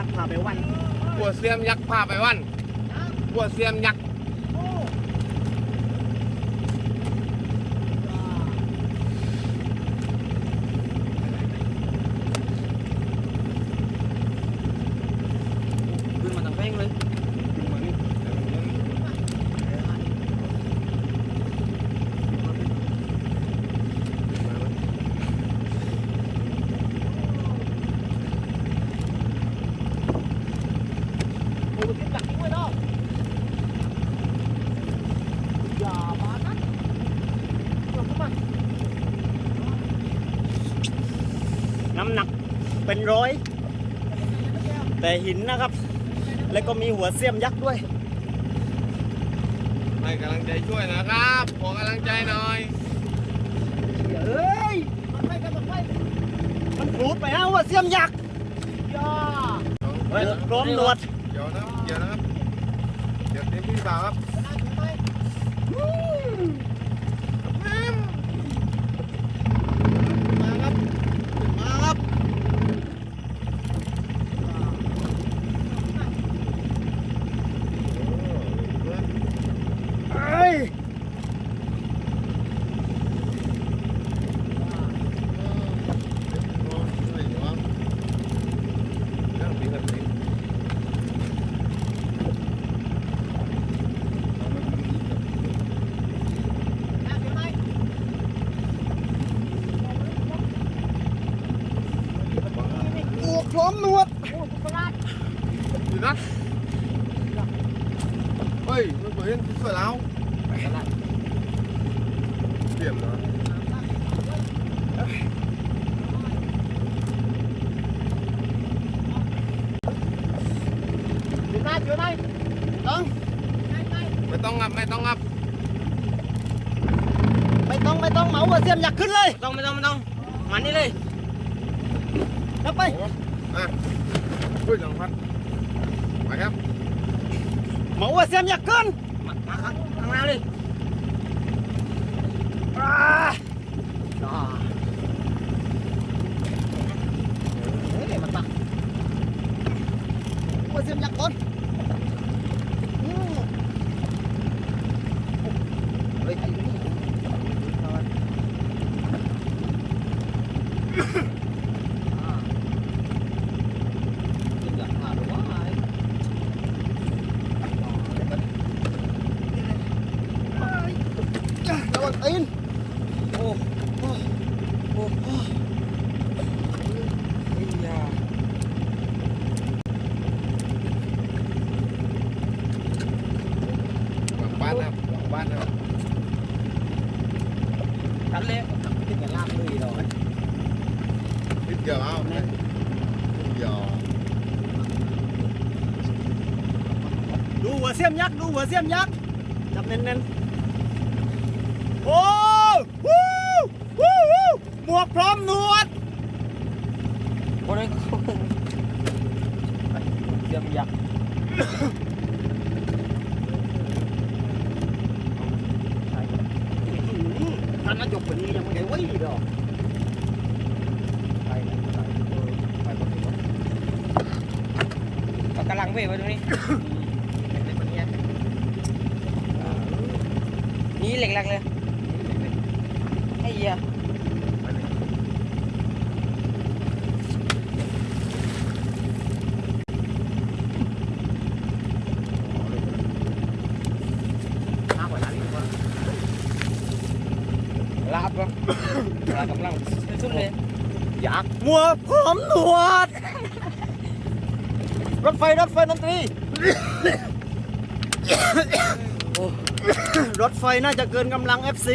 ยักษ์พาไปวัน หัวเสียมยักษ์พาไปวัน หัวเสียมยักษ์ ขึ้นมาตั้งแป้งเลย ขึ้นมานี่แต่มันยังมาไหม โอ้ยขึ้นจากทิ้งไว้เนาะอย่ามานะลงขึ้นมา น้ำหนักเป็นร้อย แต่หินนะครับ แล้วก็มีหัวเสียมยักษ์ด้วย ให้กำลังใจช่วยนะครับ ขอกำลังใจหน่อย เฮ้ย มันไปกันมันไปมันปลูดไปนะหัวเสียมยักษ์ย่าเฮ้ยพร้อมหนวด เดี๋ยวนะ เดี๋ยวนะครับ เดี๋ยวเต็มที่เปล่าครับมาครับมาครับ เฮ้ย โอ้ พร้อมหนวดอยู่นะเฮ้ยมันเห็นเสือแล้วเตรียมเหรออยู่ไหนอยู่ไหนต้องไม่ต้องงับไม่ต้องงับไม่ต้องไม่ต้องเหมาหัวเสียมยักษ์ขึ้นเลย ต้องไม่ต้องไม่ต้องมันนี่เลยครับไป อะช่วยจังพัดไปครับเหมาหัวเสียมยักษ์ขึ้นมามาข้างข้างหน้าเลยอ่าอ่าเฮ้ยมันตักหัวเสียมยักษ์ก่อนอืมเฮ้ยไอ้นี่อ่าขึ้นหลังมาหรือว่าไอ้ ระวังตีนโอ้โอ้โอ้โอ้ไอ้ยา หลังบ้านนะครับหลังบ้านนะครับทันเลยขึ้นกันลากเลยดอกนิดเดียวเอานิดเดียวดูหัวเสียมยักษ์ดูหัวเสียมยักษ์จับเน้นๆโอ้วู้วู้วู้หมวกพร้อมหนวดโอ้ยเสียมยักษ์ ท่านะจบกว่านี้ยังไม่ได้ไว้ดอกไปนไปไปไปเอากำลังเว้ยไว้ตรงนี้ เป็นคนเนี้ยนี่เหล็กแรกเลยไอ้เหี้ย มากกว่านั้นอีกว่า ลาบปะลาบกำลังสุดเลยยักษ์หมวกพร้อมหนวด รถไฟรถไฟดนตรีโอ้รถไฟน่าจะเกินกำลัง FC